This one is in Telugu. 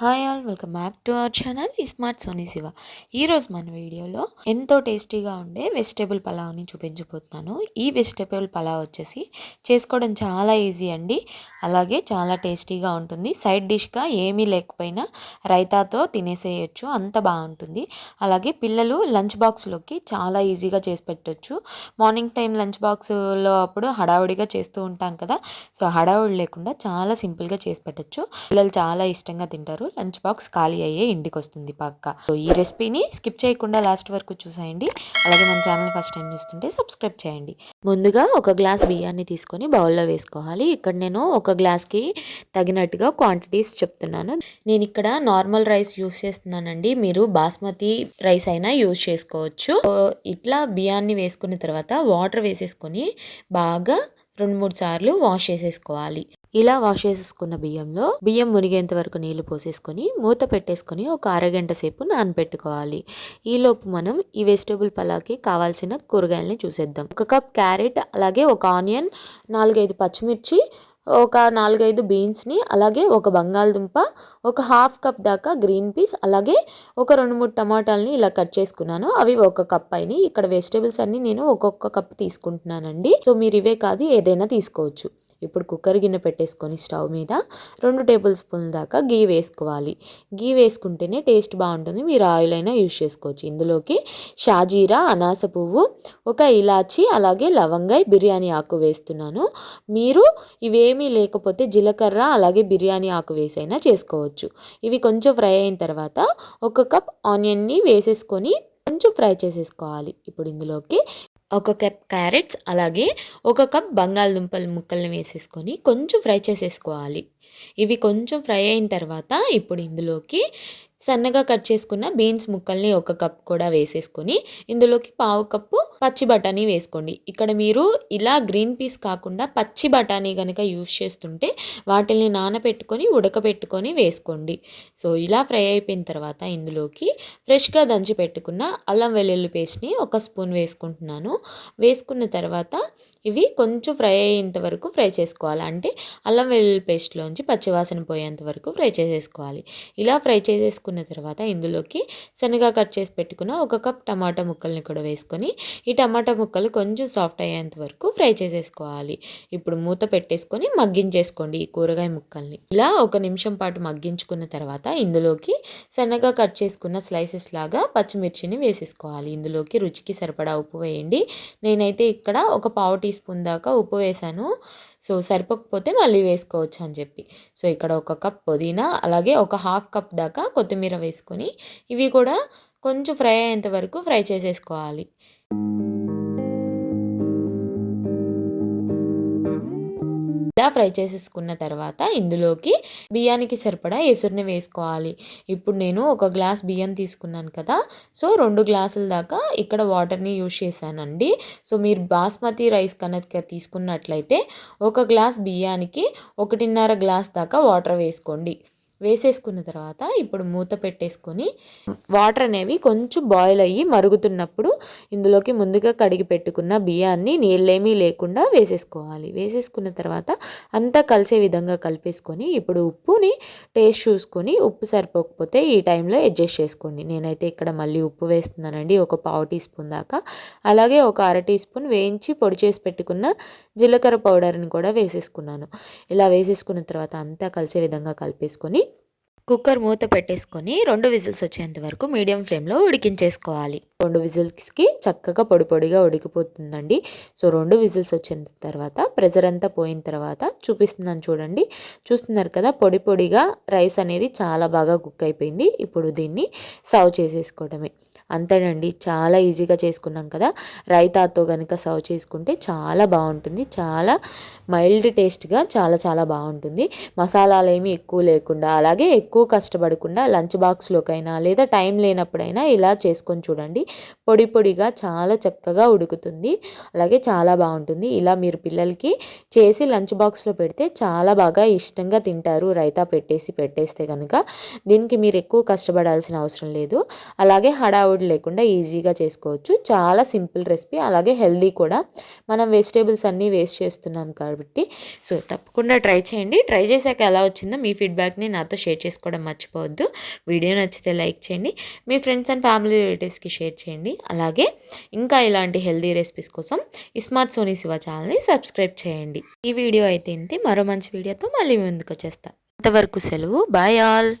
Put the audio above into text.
Hi all welcome back to our channel ఈ స్మార్ట్ సోనీ శివ ఈరోజు మన వీడియోలో ఎంతో టేస్టీగా ఉండే వెజిటేబుల్ పలావ్ని చూపించబోతున్నాను. ఈ వెజిటేబుల్ పలావ్ వచ్చేసి చేసుకోవడం చాలా ఈజీ అండి. అలాగే చాలా టేస్టీగా ఉంటుంది. సైడ్ డిష్గా ఏమీ లేకపోయినా రైతాతో తినేసేయచ్చు అంత బాగుంటుంది. అలాగే పిల్లలు లంచ్ బాక్స్లోకి చాలా ఈజీగా చేసి పెట్టచ్చు. మార్నింగ్ టైం లంచ్ బాక్స్లో అప్పుడు హడావుడిగా చేస్తూ ఉంటాం కదా సో హడావుడి లేకుండా చాలా సింపుల్గా చేసి పెట్టచ్చు. పిల్లలు చాలా ఇష్టంగా తింటారు. లంచ్ బాక్స్ ఖాళీ అయ్యే ఇంటికి వస్తుంది పక్క. సో ఈ రెసిపీని స్కిప్ చేయకుండా లాస్ట్ వరకు చూసేయండి. అలాగే మన ఛానల్ ఫస్ట్ టైం చూస్తుంటే సబ్స్క్రైబ్ చేయండి. ముందుగా ఒక గ్లాస్ బియ్యాన్ని తీసుకొని బౌల్లో వేసుకోవాలి. ఇక్కడ నేను ఒక గ్లాస్కి తగినట్టుగా క్వాంటిటీస్ చెప్తున్నాను. నేను ఇక్కడ నార్మల్ రైస్ యూస్ చేస్తున్నానండి. మీరు బాస్మతి రైస్ అయినా యూస్ చేసుకోవచ్చు. ఇట్లా బియ్యాన్ని వేసుకున్న తర్వాత వాటర్ వేసేసుకొని బాగా రెండు మూడు సార్లు వాష్ చేసేసుకోవాలి. ఇలా వాష్ చేసేసుకున్న బియ్యంలో బియ్యం మునిగేంత వరకు నీళ్ళు పోసేసుకొని మూత పెట్టేసుకొని ఒక అరగంట సేపు నానబెట్టుకోవాలి ఈలోపు మనం ఈ వెజిటేబుల్ పలాకి కావాల్సిన కూరగాయలని చూసేద్దాం. ఒక కప్ క్యారెట్ అలాగే ఒక ఆనియన్ నాలుగైదు పచ్చిమిర్చి ఒక నాలుగైదు బీన్స్ని అలాగే ఒక బంగాళదుంప ఒక హాఫ్ కప్ దాకా గ్రీన్ పీస్ అలాగే ఒక రెండు మూడు టమాటాలని ఇలా కట్ చేసుకున్నాను. అవి ఒక కప్ అయినాయి. ఇక్కడ వెజిటేబుల్స్ అన్నీ నేను ఒక్కొక్క కప్ తీసుకుంటున్నానండి. సో మీరు ఇవే కాదు ఏదైనా తీసుకోవచ్చు. ఇప్పుడు కుక్కర్ గిన్నె పెట్టేసుకొని స్టవ్ మీద రెండు టేబుల్ స్పూన్ల దాకా గీ వేసుకోవాలి. గీ వేసుకుంటేనే టేస్ట్ బాగుంటుంది. మీరు ఆయిల్ అయినా యూజ్ చేసుకోవచ్చు. ఇందులోకి షాజీరా అనాస పువ్వు ఒక ఇలాచి అలాగే లవంగాయ బిర్యానీ ఆకు వేస్తున్నాను. మీరు ఇవేమీ లేకపోతే జీలకర్ర అలాగే బిర్యానీ ఆకు వేసైనా చేసుకోవచ్చు. ఇవి కొంచెం ఫ్రై అయిన తర్వాత ఒక కప్ ఆనియన్ని వేసేసుకొని కొంచెం ఫ్రై చేసేసుకోవాలి. ఇప్పుడు ఇందులోకి ఒక కప్ క్యారెట్స్ అలాగే ఒక కప్ బంగాళదుంపల ముక్కల్ని వేసేసుకొని కొంచెం ఫ్రై చేసేసుకోవాలి. ఇవి కొంచెం ఫ్రై అయిన తర్వాత ఇప్పుడు ఇందులోకి సన్నగా కట్ చేసుకున్న బీన్స్ ముక్కల్ని ఒక కప్ కూడా వేసేసుకొని ఇందులోకి పావు కప్పు పచ్చి బఠానీ వేసుకోండి. ఇక్కడ మీరు ఇలా గ్రీన్ పీస్ కాకుండా పచ్చి బఠానీ కనుక యూస్ చేస్తుంటే వాటిని నానబెట్టుకొని ఉడకబెట్టుకొని వేసుకోండి. సో ఇలా ఫ్రై అయిపోయిన తర్వాత ఇందులోకి ఫ్రెష్గా దంచి పెట్టుకున్న అల్లం వెల్లుల్లి పేస్ట్ని ఒక స్పూన్ వేసుకుంటున్నాను. వేసుకున్న తర్వాత ఇవి కొంచెం ఫ్రై అయ్యేంత వరకు ఫ్రై చేసుకోవాలి. అంటే అల్లం వెల్లుల్లి పేస్ట్లోంచి పచ్చివాసన పోయేంత వరకు ఫ్రై చేసేసుకోవాలి. ఇలా ఫ్రై చేసేసుకున్న తర్వాత ఇందులోకి శనగ కట్ చేసి పెట్టుకున్న ఒక కప్ టమాటా ముక్కల్ని కూడా వేసుకొని ఈ టమాటా ముక్కలు కొంచెం సాఫ్ట్ అయ్యేంత వరకు ఫ్రై చేసేసుకోవాలి. ఇప్పుడు మూత పెట్టేసుకొని మగ్గించేసుకోండి ఈ కూరగాయ ముక్కల్ని. ఇలా ఒక నిమిషం పాటు మగ్గించుకున్న తర్వాత ఇందులోకి సన్నగా కట్ చేసుకున్న స్లైసెస్ లాగా పచ్చిమిర్చిని వేసేసుకోవాలి. ఇందులోకి రుచికి సరిపడా ఉప్పు వేయండి. నేనైతే ఇక్కడ ఒక పావు టీ స్పూన్ దాకా ఉప్పు వేసాను. సో సరిపోకపోతే మళ్ళీ వేసుకోవచ్చు అని చెప్పి. సో ఇక్కడ ఒక కప్ పుదీనా అలాగే ఒక హాఫ్ కప్ దాకా కొత్తిమీర వేసుకొని ఇవి కూడా కొంచెం ఫ్రై అయ్యేంత వరకు ఫ్రై చేసేసుకోవాలి. ఇలా ఫ్రై చేసేసుకున్న తర్వాత ఇందులోకి బియ్యానికి సరిపడా ఎసురుని వేసుకోవాలి. ఇప్పుడు నేను ఒక గ్లాస్ బియ్యం తీసుకున్నాను కదా సో రెండు గ్లాసుల దాకా ఇక్కడ వాటర్ని యూజ్ చేశానండి. సో మీరు బాస్మతి రైస్ కనుక తీసుకున్నట్లయితే ఒక గ్లాస్ బియ్యానికి ఒకటిన్నర గ్లాస్ దాకా వాటర్ వేసుకోండి. వేసేసుకున్న తర్వాత ఇప్పుడు మూత పెట్టేసుకొని వాటర్ అనేవి కొంచెం బాయిల్ అయ్యి మరుగుతున్నప్పుడు ఇందులోకి ముందుగా కడిగి పెట్టుకున్న బియ్యాన్ని నీళ్ళేమీ లేకుండా వేసేసుకోవాలి. వేసేసుకున్న తర్వాత అంతా కలిసే విధంగా కలిపేసుకొని ఇప్పుడు ఉప్పుని టేస్ట్ చూసుకొని ఉప్పు సరిపోకపోతే ఈ టైంలో అడ్జస్ట్ చేసుకోండి. నేనైతే ఇక్కడ మళ్ళీ ఉప్పు వేస్తున్నానండి ఒక పావు టీ స్పూన్ దాకా. అలాగే ఒక అర టీ స్పూన్ వేయించి పొడి చేసి పెట్టుకున్న జీలకర్ర పౌడర్ని కూడా వేసేసుకున్నాను. ఇలా వేసేసుకున్న తర్వాత అంతా కలిసే విధంగా కలిపేసుకొని కుక్కర్ మూత పెట్టేసుకొని రెండు విజిల్స్ వచ్చేంత వరకు మీడియం ఫ్లేమ్లో ఉడికించేసుకోవాలి. రెండు విజిల్స్కి చక్కగా పొడి పొడిగా ఉడికిపోతుందండి. సో రెండు విజిల్స్ వచ్చిన తర్వాత ప్రెజర్ అంతా పోయిన తర్వాత చూపిస్తున్నాను చూడండి. చూస్తున్నారు కదా పొడి పొడిగా రైస్ అనేది చాలా బాగా కుక్ అయిపోయింది. ఇప్పుడు దీన్ని సర్వ్ చేసేసుకోవడమే. అంతేనండి. చాలా ఈజీగా చేసుకున్నాం కదా. రైతాతో కనుక సర్వ్ చేసుకుంటే చాలా బాగుంటుంది. చాలా మైల్డ్ టేస్ట్గా చాలా చాలా బాగుంటుంది. మసాలాలు ఏమి ఎక్కువ లేకుండా అలాగే ఎక్కువ కష్టపడకుండా లంచ్ బాక్స్లోకైనా లేదా టైం లేనప్పుడైనా ఇలా చేసుకొని చూడండి. పొడి పొడిగా చాలా చక్కగా ఉడుకుతుంది. అలాగే చాలా బాగుంటుంది. ఇలా మీరు పిల్లలకి చేసి లంచ్ బాక్స్లో పెడితే చాలా బాగా ఇష్టంగా తింటారు రైతా పెట్టేసి పెట్టేస్తే కనుక దీనికి మీరు ఎక్కువ కష్టపడాల్సిన అవసరం లేదు. అలాగే హడావుడి హడావుడి లేకుండా ఈజీగా చేసుకోవచ్చు. చాలా సింపుల్ రెసిపీ. అలాగే హెల్దీ కూడా. మనం వెజిటేబుల్స్ అన్నీ వేస్ట్ చేస్తున్నాం కాబట్టి. సో తప్పకుండా ట్రై చేయండి. ట్రై చేశాక ఎలా వచ్చిందో మీ ఫీడ్బ్యాక్ని నాతో షేర్ చేసుకోవడం మర్చిపోవద్దు. వీడియో నచ్చితే లైక్ చేయండి. మీ ఫ్రెండ్స్ అండ్ ఫ్యామిలీ రిలేటివ్స్కి షేర్ చేయండి. అలాగే ఇంకా ఇలాంటి హెల్దీ రెసిపీస్ కోసం స్మార్ట్ సోనీ శివ ఛానల్ని సబ్స్క్రైబ్ చేయండి. ఈ వీడియో అయితే ఇంతే. మరో మంచి వీడియోతో మళ్ళీ ముందుకు వచ్చేస్తా. అంతవరకు సెలవు. Bye all.